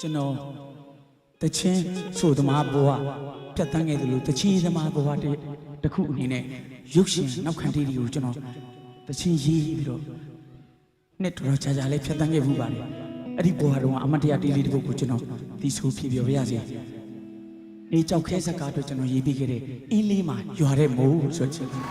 ကျွန်တော်တချင်းဆိုသမားဘဝပြတ်တန်းခဲ့သလိုတချင်းသမားဘဝတစ်တစ်ခုအနေနဲ့ရုပ်ရှင်နောက်ခံတီးတီကိုကျွန်တော်တချင်းရေးပြီးတော့နှစ်တော်တော်ကြာကြာလေးဖြတ်တန်းခဲ့မှုပါတယ်အဲ့ဒီဘဝတုန်းကအမတ်တရားတီးလေးတစ်ပုဒ်ကိုကျွန်တော်ဒီဆိုဖြည့်ပြပါရစေနေကြောက်ခဲစကားတော့ကျွန်တော်ရေးပြီးခဲ့တဲ့အင်းလေးမှာရွာတဲ့မိုးဆိုချင်တယ်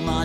my